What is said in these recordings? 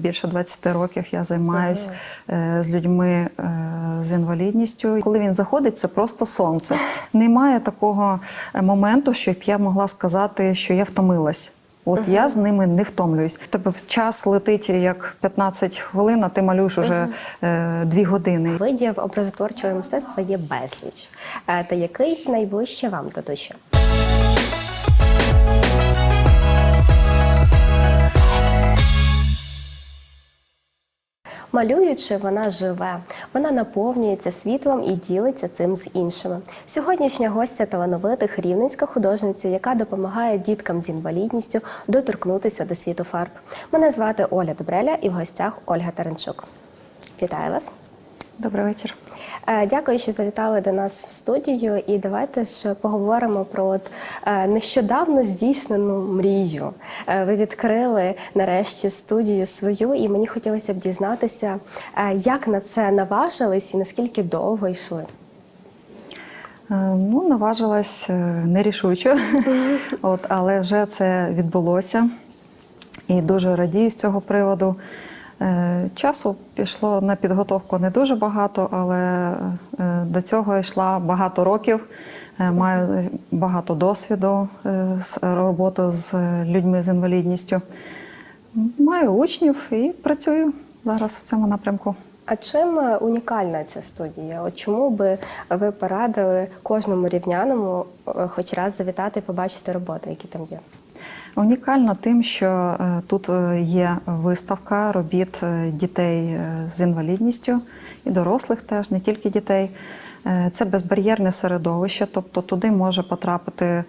більше 20 років я займаюся з людьми е, з інвалідністю. Коли він заходить, це просто сонце. Немає такого е, моменту, щоб я могла сказати, що я втомилась. От я з ними не втомлююсь. Тебе час летить як 15 хвилин, а ти малюєш уже е, 2 години. Видів образотворчого мистецтва є безліч. Е, Та який найближче вам до душі? Малюючи, вона живе, вона наповнюється світлом і ділиться цим з іншими. Сьогоднішня гостя талановитих рівненська художниця, яка допомагає діткам з інвалідністю доторкнутися до світу фарб. Мене звати Оля Добреля і в гостях Ольга Таренчук. Вітаю вас! Добрий вечір. Е, Дякую, що завітали до нас в студію. І давайте ж поговоримо про от, е, нещодавно здійснену мрію. Е, Ви відкрили нарешті студію свою, і мені хотілося б дізнатися, як на це наважились і наскільки довго йшли. Ну, наважилась нерішуче, От, але вже це відбулося. І дуже радію з цього приводу. Е, Часу пішло на підготовку не дуже багато, але е, до цього йшла багато років. Е, Маю багато досвіду з роботи з людьми з інвалідністю. Маю учнів і працюю зараз в цьому напрямку. А чим унікальна ця студія? От чому би ви порадили кожному рівняному хоч раз завітати і побачити роботи, які там є? Унікально тим, що е, тут е, є виставка робіт е, дітей з інвалідністю і дорослих теж, не тільки дітей. Це безбар'єрне середовище, тобто туди може потрапити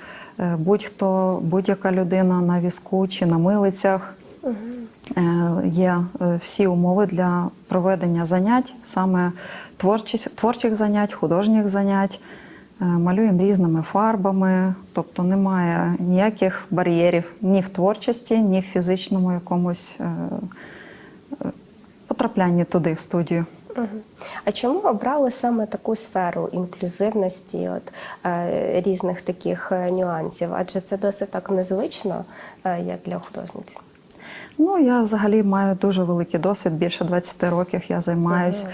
будь-хто, будь-яка людина на візку чи на милицях. Є всі умови для проведення занять, саме творчих занять, художніх занять. Е, Малюємо різними фарбами, тобто немає ніяких бар'єрів ні в творчості, ні в фізичному якомусь е, е, потраплянні туди, в студію. А чому обрали саме таку сферу інклюзивності, от різних таких нюансів? Адже це досить так незвично, як для художниці. Ну, я взагалі маю дуже великий досвід. Більше 20 років я займаюся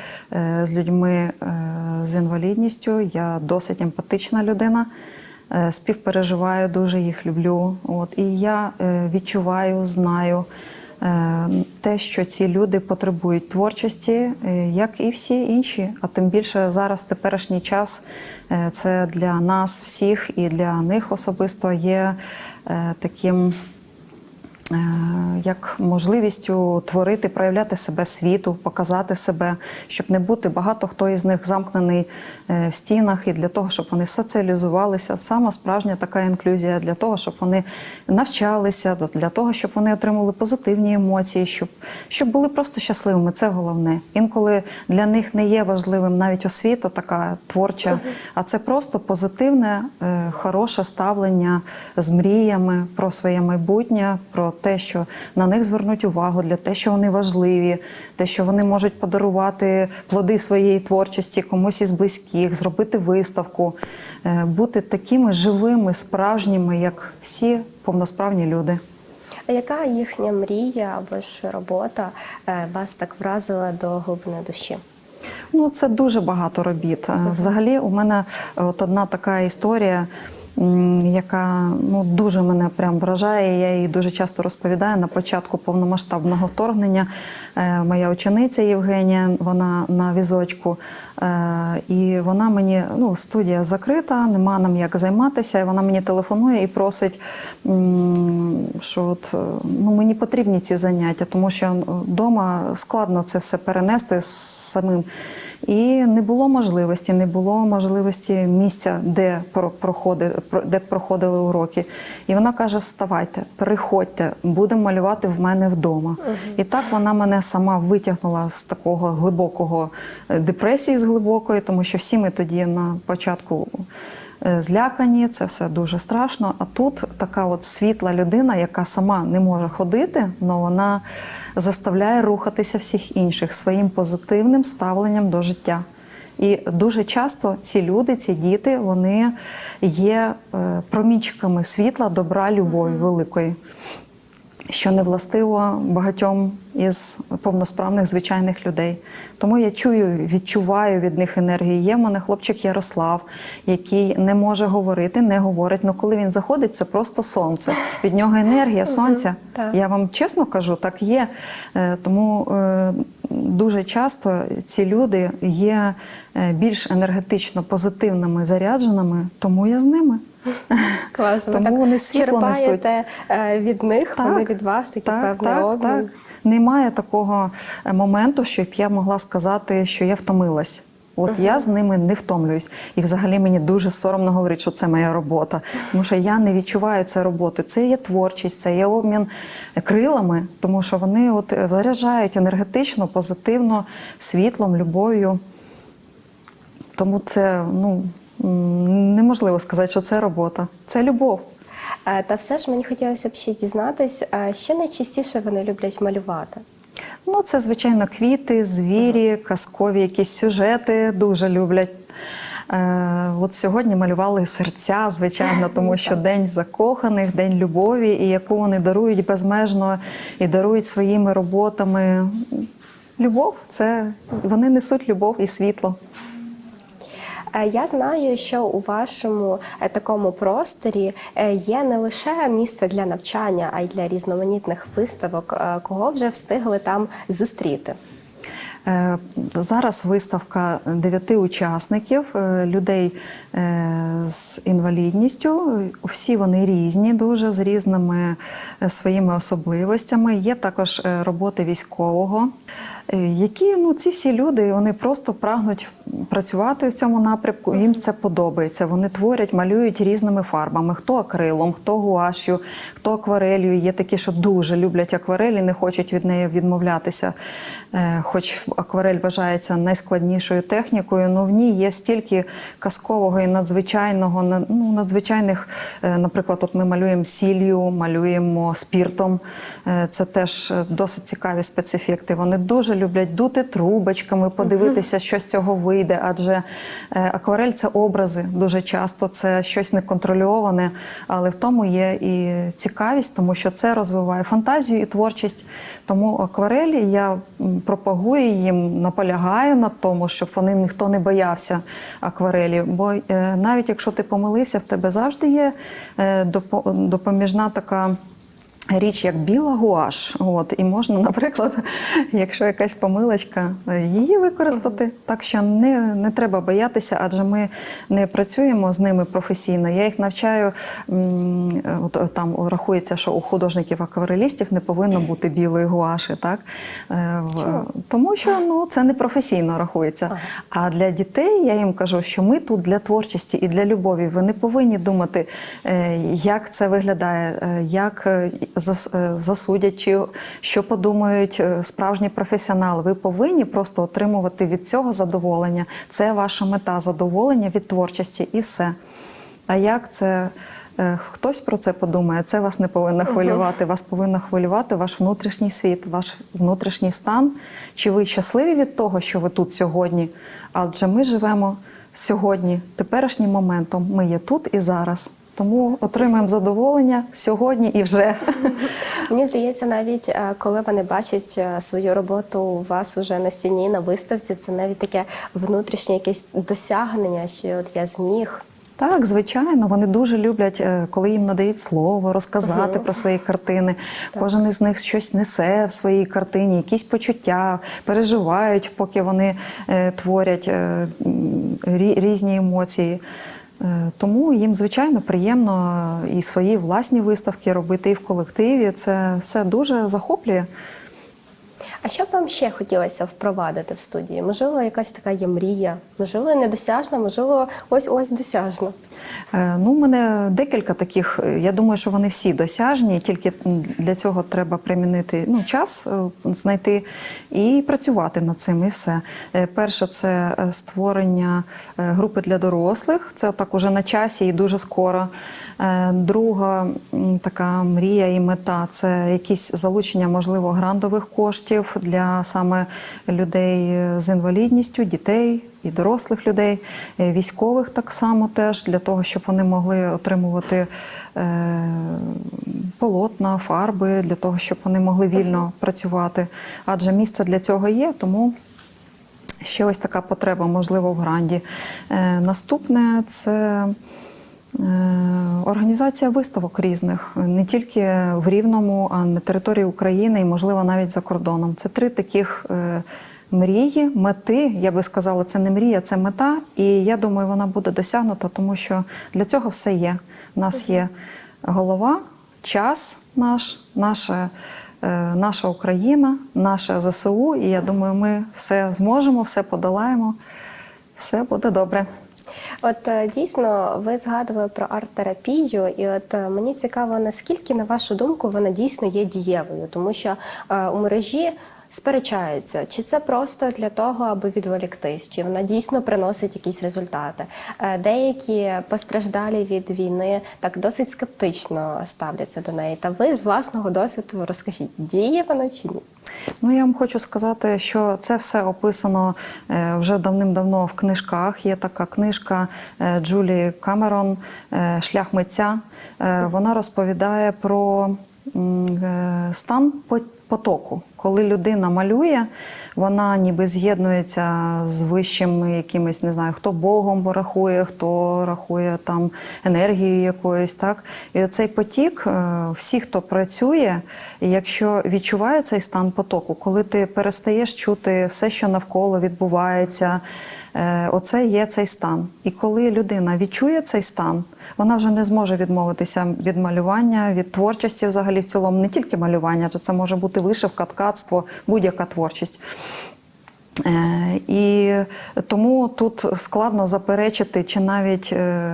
з людьми е, з інвалідністю. Я досить емпатична людина. е, Співпереживаю, дуже їх люблю. От і я е, відчуваю, знаю е, те, що ці люди потребують творчості, е, як і всі інші. А тим більше зараз, теперішній час, е, це для нас всіх і для них особисто є е, таким е, як можливістю творити, проявляти себе світу, показати себе, щоб не бути багато хто із них замкнений е, в стінах, і для того, щоб вони соціалізувалися. Сама справжня така інклюзія для того, щоб вони навчалися, для того, щоб вони отримали позитивні емоції, щоб, щоб були просто щасливими. Це головне. Інколи для них не є важливим навіть освіта, така творча, а це просто позитивне, е, хороше ставлення з мріями про своє майбутнє, про те, що на них звернуть увагу, для те, що вони важливі, те, що вони можуть подарувати плоди своєї творчості комусь із близьких, зробити виставку, е, бути такими живими, справжніми, як всі повносправні люди. А яка їхня мрія або ж робота е, вас так вразила до глибини душі? Ну, це дуже багато робіт. Е, Взагалі, у мене от одна така історія, яка ну, дуже мене прям вражає. Я її дуже часто розповідаю на початку повномасштабного вторгнення. Е, Моя учениця Євгенія, вона на візочку. Е, І вона мені, ну, студія закрита, нема нам як займатися. Вона мені телефонує і просить, що от, е, ну, мені потрібні ці заняття, тому що вдома складно це все перенести з самим. І не було можливості, не було можливості місця, де про- проходи, про- де проходили уроки. І вона каже: Вставайте, приходьте, будемо малювати в мене вдома. І так вона мене сама витягнула з такого глибокого е, депресії з глибокої, тому що всі ми тоді на початку. Е, Злякані, це все дуже страшно. А тут така от світла людина, яка сама не може ходити, але вона заставляє рухатися всіх інших своїм позитивним ставленням до життя. І дуже часто ці люди, ці діти, вони є е, промічками світла, добра, любові великої, що не властиво багатьом із повносправних звичайних людей. Тому я чую, відчуваю від них енергію. Є в мене хлопчик Ярослав, який не може говорити, не говорить. але коли він заходить, це просто сонце. Від нього енергія, сонця. Я вам чесно кажу, так є. Е, Тому е, дуже часто ці люди є е, більш енергетично позитивними зарядженими, тому я з ними. Класно. Тому вони світло несуть. черпаєте е, від них, вони від вас, такий певний обмін. Немає такого е, моменту, щоб я могла сказати, що я втомилась. От я з ними не втомлююсь. І взагалі мені дуже соромно говорити, що це моя робота. Тому що я не відчуваю це роботи. Це є творчість, це є обмін крилами, тому що вони от е, заряджають енергетично, позитивно, світлом, любов'ю. Тому це ну, неможливо сказати, що це робота. Це любов. Е, Та все ж мені хотілося б ще дізнатись, е, що найчастіше вони люблять малювати. Ну, це, звичайно, квіти, звірі, казкові якісь сюжети дуже люблять. Е, от сьогодні малювали серця, звичайно, тому що день закоханих, день любові, і яку вони дарують безмежно і дарують своїми роботами. Любов це вони несуть любов і світло. Е, Я знаю, що у вашому е, такому просторі е, є не лише місце для навчання, а й для різноманітних виставок. Кого вже встигли там зустріти? Зараз виставка дев'яти учасників, людей з інвалідністю. Всі вони різні, дуже з різними своїми особливостями. Є також роботи військового, які ну, ці всі люди вони просто прагнуть працювати в цьому напрямку. Їм це подобається. Вони творять, малюють різними фарбами: хто акрилом, хто гуашю, хто акварелью. Є такі, що дуже люблять акварель і не хочуть від неї відмовлятися. Е, Хоч акварель вважається найскладнішою технікою, але в ній є стільки казкового і надзвичайного, ну, надзвичайних, е, наприклад, от ми малюємо сіллю, малюємо спіртом. Е, Це теж досить цікаві спецефекти. Вони дуже люблять дути трубочками, подивитися, що з цього вийде. Адже е, акварель це образи дуже часто, це щось неконтрольоване, але в тому є і цікавість, тому що це розвиває фантазію і творчість. Тому акварелі я пропагую їм, наполягаю на тому, щоб вони ніхто не боявся акварелі. Бо е, навіть якщо ти помилився, в тебе завжди є е, допоміжна така. Річ як біла гуаш, от і можна, наприклад, якщо якась помилочка, е, її використати. Так що не, не треба боятися, адже ми не працюємо з ними професійно. Я їх навчаю. е, От е, там рахується, що у художників акварелістів не повинно бути білої гуаші, так Е, тому що ну це не професійно рахується. А для дітей я їм кажу, що ми тут для творчості і для любові. Ви не повинні думати, як це виглядає, як засудять, чи що подумають е, справжні професіонали. Ви повинні просто отримувати від цього задоволення. Це ваша мета задоволення від творчості і все. А як це? е, Хтось про це подумає, це вас не повинно хвилювати. Вас повинно хвилювати ваш внутрішній світ, ваш внутрішній стан. Чи ви щасливі від того, що ви тут сьогодні? Адже ми живемо сьогодні, теперішнім моментом. Ми є тут і зараз. Тому отримуємо задоволення сьогодні і вже. Мені здається, навіть е, коли вони бачать е, свою роботу у вас уже на стіні, на виставці, це навіть таке внутрішнє якесь досягнення, що от я зміг. Так, звичайно, вони дуже люблять, е, коли їм надають слово, розказати про свої картини. Кожен із них щось несе в своїй картині, якісь почуття, переживають, поки вони е, творять е, різні емоції. Е, Тому їм, звичайно, приємно і свої власні виставки робити, і в колективі. Це все дуже захоплює. А що б вам ще хотілося впровадити в студії? Можливо, якась така є мрія, можливо, недосяжна, можливо, ось ось досяжна. Е, Ну, у мене декілька таких. е, Я думаю, що вони всі досяжні, тільки для цього треба примінити ну, час, е, знайти і працювати над цим, і все. Перше, це створення групи для дорослих. Це так уже на часі і дуже скоро. Е, Друга така мрія і мета це якісь залучення, можливо, грантових коштів для саме людей з інвалідністю, дітей і дорослих людей, е, військових так само теж для того, щоб вони могли отримувати е, полотна, фарби, для того, щоб вони могли вільно працювати. Адже місце для цього є, тому. Ще ось така потреба, можливо, в гранді. Е, наступне це е, організація виставок різних, не тільки в Рівному, а на території України і, можливо, навіть за кордоном. Це три таких е, мрії, мети. Я би сказала, це не мрія, це мета. І я думаю, вона буде досягнута, тому що для цього все є. У нас є голова, час наш, наше е, наша Україна, наша ЗСУ, і я думаю, ми все зможемо, все подолаємо, все буде добре. От е, дійсно ви згадували про арт-терапію, і от е, мені цікаво, наскільки, на вашу думку, вона дійсно є дієвою, тому що е, у мережі. Сперечаються, чи це просто для того, аби відволіктись, чи вона дійсно приносить якісь результати. Е, Деякі постраждалі від війни так досить скептично ставляться до неї. Та ви з власного досвіду розкажіть, діє вона чи ні? Ну, я вам хочу сказати, що це все описано е, вже давним-давно в книжках. Є така книжка е, Джулії Камерон Шлях митця. Вона розповідає про стан по- потоку. Коли людина малює, вона ніби з'єднується з вищими якимись, не знаю, хто Богом рахує, хто рахує там енергією якоюсь, так. І оцей потік, е, всі, хто працює, якщо відчуває цей стан потоку, коли ти перестаєш чути все, що навколо відбувається, оце є цей стан. І коли людина відчує цей стан, вона вже не зможе відмовитися від малювання, від творчості взагалі в цілому, не тільки малювання, адже це може бути вишивка, ткацтво, будь-яка творчість. Е, І тому тут складно заперечити чи навіть е,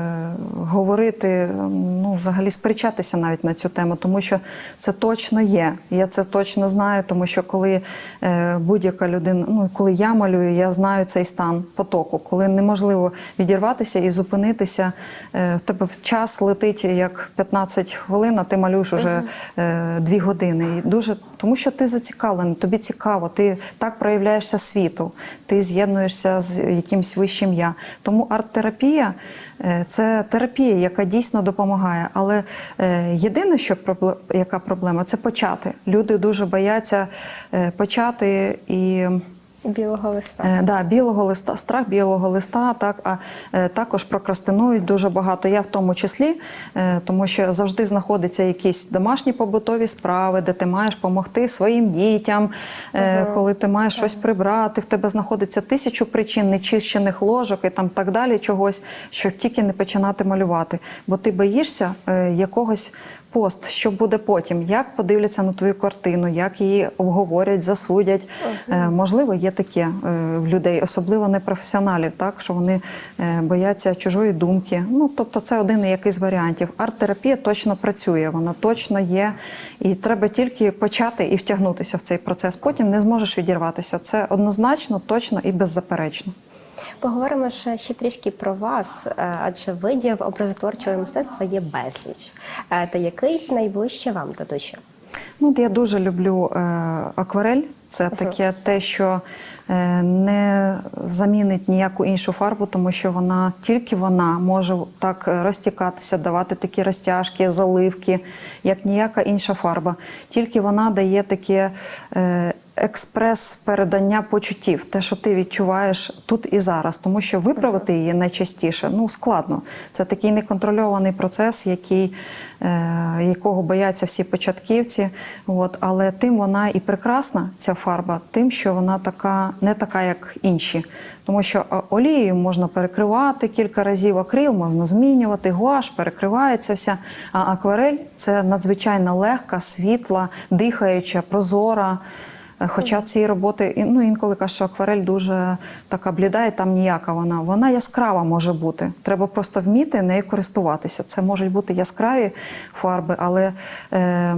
говорити, ну взагалі сперечатися навіть на цю тему, тому що це точно є. Я це точно знаю, тому що коли е, будь-яка людина, ну коли я малюю, я знаю цей стан потоку, коли неможливо відірватися і зупинитися. В тебе час летить як 15 хвилин, а ти малюєш уже е, 2 години. І дуже тому, що ти зацікавлений, тобі цікаво, ти так проявляєшся світу, ти з'єднуєшся з якимсь вищим я. Тому арт-терапія е, це терапія, яка дійсно допомагає. Але е, єдине, що яка проблема, це почати. Люди дуже бояться е, почати і. Білого листа. Е, да, білого листа, страх білого листа, так, а е, також прокрастинують дуже багато. Я в тому числі, е, тому що завжди знаходяться якісь домашні побутові справи, де ти маєш допомогти своїм дітям, е, коли ти маєш щось прибрати, в тебе знаходиться тисячу причин нечищених ложок і там так далі, чогось, щоб тільки не починати малювати. Бо ти боїшся е, якогось пост, що буде потім, як подивляться на твою картину, як її обговорять, засудять. Е, можливо, є таке е, в людей, особливо непрофесіоналів, так що вони е, бояться чужої думки. Ну тобто, це один якийсь варіантів. Арт-терапія точно працює, вона точно є, і треба тільки почати і втягнутися в цей процес. Потім не зможеш відірватися. Це однозначно, точно і беззаперечно. Поговоримо ще, ще трішки про вас, е, адже видів образотворчого мистецтва є безліч. Е, Та який найближче вам до душі? Ну, я дуже люблю е, акварель. Це таке те, що е, не замінить ніяку іншу фарбу, тому що вона тільки вона може так розтікатися, давати такі розтяжки, заливки, як ніяка інша фарба. Тільки вона дає таке. Е, Експрес передання почуттів, те, що ти відчуваєш тут і зараз, тому що виправити її найчастіше ну складно. Це такий неконтрольований процес, який, е, якого бояться всі початківці. От, але тим вона і прекрасна, ця фарба, тим, що вона така не така, як інші. Тому що олією можна перекривати кілька разів, акрил можна змінювати, гуаш перекривається вся. А акварель це надзвичайно легка, світла, дихаюча, прозора. Е, Хоча ці роботи, ну інколи кажуть, що акварель дуже така бліда, і там ніяка вона. Вона яскрава може бути. Треба просто вміти нею користуватися. Це можуть бути яскраві фарби, але е, е,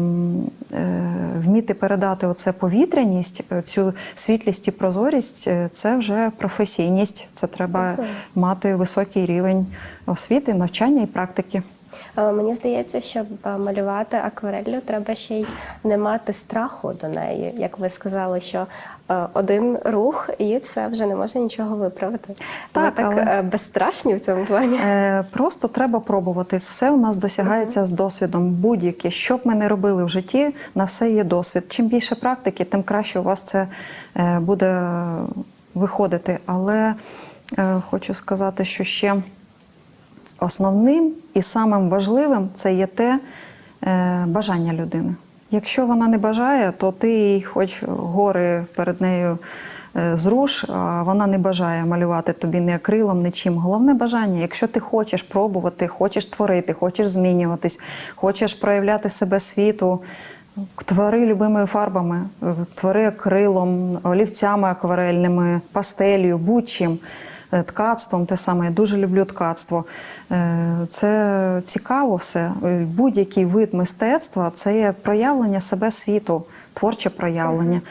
вміти передати оце повітряність, е, цю світлість і прозорість е, це вже професійність. Це треба мати високий рівень освіти, навчання і практики. Е, Мені здається, щоб е, малювати аквареллю, треба ще й не мати страху до неї. Як ви сказали, що е, один рух і все вже не можна нічого виправити. Так, ви так але- безстрашні в цьому плані. Просто треба пробувати. Все у нас досягається з досвідом. Будь-яке, що б ми не робили в житті, на все є досвід. Чим більше практики, тим краще у вас це буде виходити. Але хочу сказати, що ще основним і самим важливим це є те е, бажання людини. Якщо вона не бажає, то ти їй хоч гори перед нею е, зруш, а вона не бажає малювати тобі ні акрилом, нічим. Головне бажання. Якщо ти хочеш пробувати, хочеш творити, хочеш змінюватись, хочеш проявляти себе світу. Твори любими фарбами, е, твори акрилом, олівцями акварельними, пастелью, будь-чим. Е, ткацтвом те саме. Я дуже люблю ткацтво. Е, Це цікаво все. Е, Будь-який вид мистецтва це є проявлення себе світу, творче проявлення.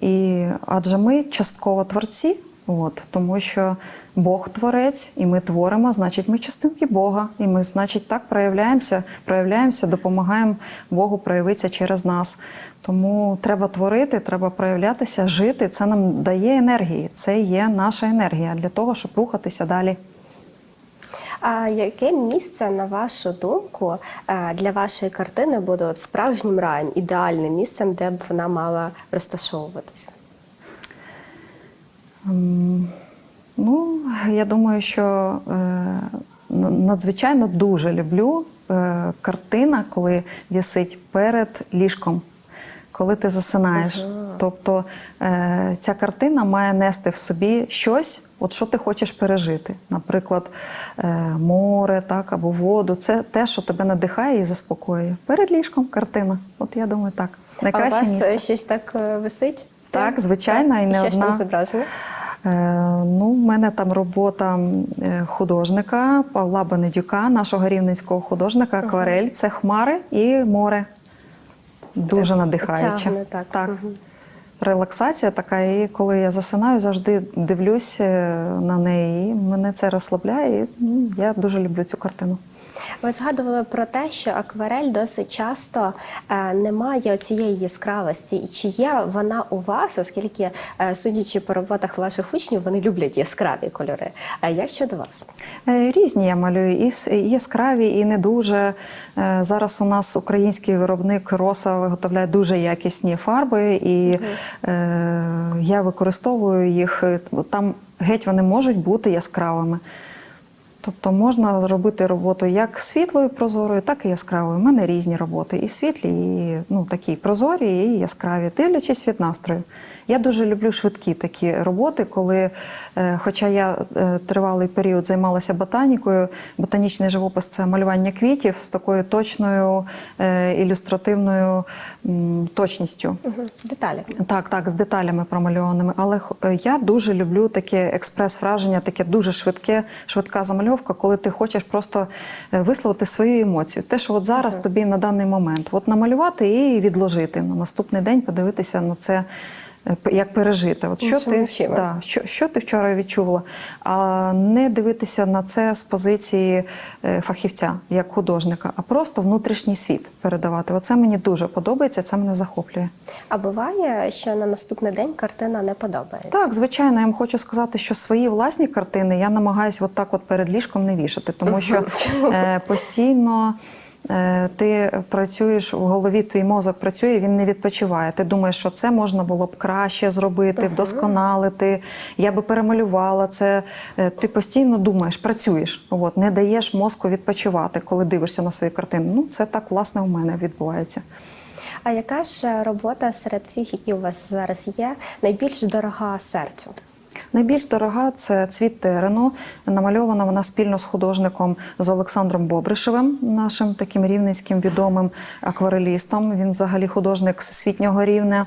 І адже ми частково творці, от, тому що Бог творець, і ми творимо, значить, ми частинки Бога. І ми, значить, так проявляємося, проявляємося, допомагаємо Богу проявитися через нас. Тому треба творити, треба проявлятися, жити. Це нам дає енергії. Це є наша енергія для того, щоб рухатися далі. А яке місце, на вашу думку, е, для вашої картини буде от справжнім раєм, ідеальним місцем, де б вона мала розташовуватися? М, Ну, я думаю, що е, надзвичайно дуже люблю е, картина, коли вісить перед ліжком, коли ти засинаєш. Тобто е, ця картина має нести в собі щось, от що ти хочеш пережити. Наприклад, е, море так, або воду. Це те, що тебе надихає і заспокоює. Перед ліжком картина. От я думаю, так. Найкраще а у вас місце. щось так висить? Так, звичайно, і не що ж там зображено? Е, Ну, в мене там робота е, художника Павла Бенедюка, нашого рівненського художника, акварель. Це хмари і море. Дуже Так, надихаюче. тягне, так. Мгм. Релаксація така, і коли я засинаю, завжди дивлюсь е, на неї. і Мене це розслабляє. і ну, я дуже люблю цю картину. Ви згадували про те, що акварель досить часто е, не має цієї яскравості. І чи є вона у вас, оскільки, е, судячи по роботах ваших учнів, вони люблять яскраві кольори. А як щодо вас? Е, Різні я малюю, і яскраві, і не дуже. Зараз у нас український виробник Роса виготовляє дуже якісні фарби, і я використовую їх. Там геть вони можуть бути яскравими. Тобто можна зробити роботу як світлою прозорою, так і яскравою. У мене різні роботи, і світлі, і ну, такі прозорі, і яскраві, дивлячись від настрою. Я дуже люблю швидкі такі роботи, коли, е, хоча я е, тривалий період займалася ботанікою, ботанічний живопис це малювання квітів з такою точною е, ілюстративною точністю. Угу. Деталі. Так, так, з деталями промальованими. Але я дуже люблю таке експрес-враження, таке дуже швидке, швидка замальовка, коли ти хочеш просто е, висловити свою емоцію. Те, що от зараз тобі на даний момент, от намалювати і відложити на наступний день, подивитися на це. Як пережити, от що ти, да, що, що ти вчора відчула, а не дивитися на це з позиції е, фахівця, як художника, а просто внутрішній світ передавати. Оце мені дуже подобається, це мене захоплює. А буває, що на наступний день картина не подобається. Так, звичайно, я вам хочу сказати, що свої власні картини я намагаюся от так от перед ліжком не вішати, тому що е, постійно. Е, Ти працюєш в голові, твій мозок працює, він не відпочиває. Ти думаєш, що це можна було б краще зробити, вдосконалити. Я би перемалювала це. Е, Ти постійно думаєш, працюєш, от не даєш мозку відпочивати, коли дивишся на свої картини. Ну це так власне у мене відбувається. А яка ж робота серед всіх, які у вас зараз є, найбільш дорога серцю? Найбільш дорога це цвіт терену. Намальована вона спільно з художником з Олександром Бобришевим, нашим таким рівненським відомим акварелістом. Він взагалі художник всесвітнього рівня.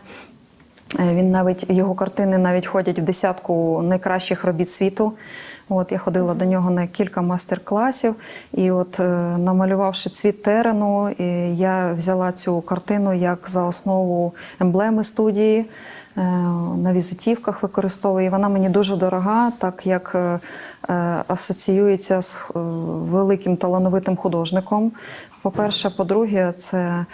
Е, Він навіть його картини навіть ходять в десятку найкращих робіт світу. От я ходила до нього на кілька майстер-класів, і от е, намалювавши цвіт терену, я взяла цю картину як за основу емблеми студії. Е, на візитівках використовую. І Вона мені дуже дорога, так як е, е, асоціюється з великим талановитим художником. По-перше, по-друге, це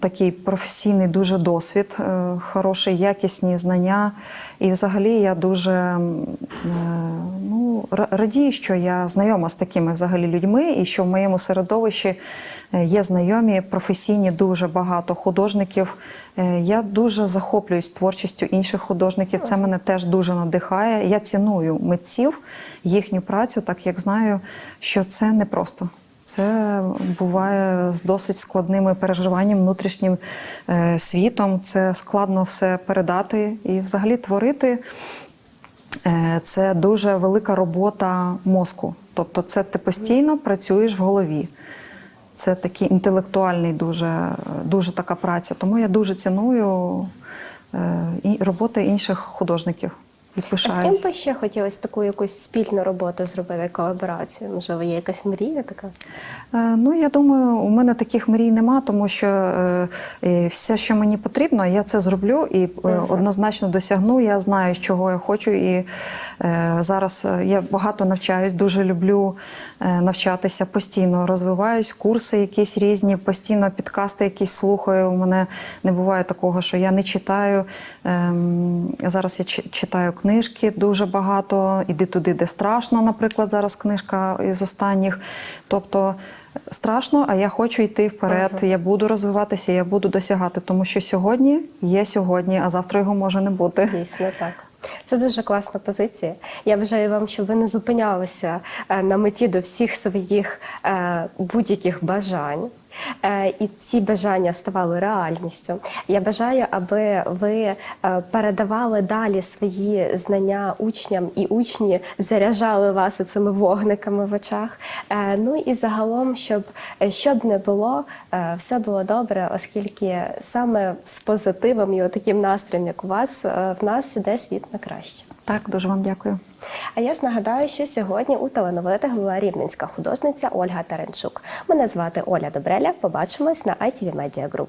такий професійний дуже досвід, е, хороші, якісні знання. І взагалі я дуже е, ну, радію, що я знайома з такими взагалі людьми, і що в моєму середовищі е, є знайомі, професійні, дуже багато художників. Я дуже захоплююсь творчістю інших художників. Це мене теж дуже надихає. Я ціную митців, їхню працю, так як знаю, що це непросто. Це буває з досить складними переживанням, внутрішнім е, світом. Це складно все передати і взагалі творити. Е, Це дуже велика робота мозку. Тобто, це ти постійно працюєш в голові. Це такий інтелектуальний, дуже, дуже така праця. Тому я дуже ціную е, роботи інших художників і А з ким би ще хотілося таку якусь спільну роботу зробити, колаборацію? Можливо, є якась мрія така? Е, Ну, я думаю, у мене таких мрій нема, тому що е, все, що мені потрібно, я це зроблю і е, однозначно досягну. Я знаю, чого я хочу. І е, зараз я багато навчаюсь, дуже люблю е, навчатися, постійно розвиваюсь, курси якісь різні, постійно підкасти якісь слухаю. У мене не буває такого, що я не читаю. Ем, Зараз я чи- читаю книжки дуже багато. Іди туди, де страшно, наприклад, зараз книжка із останніх. Тобто страшно, а я хочу йти вперед. Я буду розвиватися, я буду досягати, тому що сьогодні є сьогодні, а завтра його може не бути. Дійсно так. Це дуже класна позиція. Я бажаю вам, щоб ви не зупинялися е, на меті до всіх своїх е, будь-яких бажань. Е, І ці бажання ставали реальністю. Я бажаю, аби ви е, передавали далі свої знання учням, і учні заряджали вас цими вогниками в очах. Е, Ну і загалом, щоб щоб не було, все було добре, оскільки саме з позитивом і таким настроєм, як у вас, в нас іде світ на краще. Так, дуже вам дякую. А я ж нагадаю, що сьогодні у талановитих була рівненська художниця Ольга Таренчук. Мене звати Оля Добреля. Побачимось на ITV Media Group.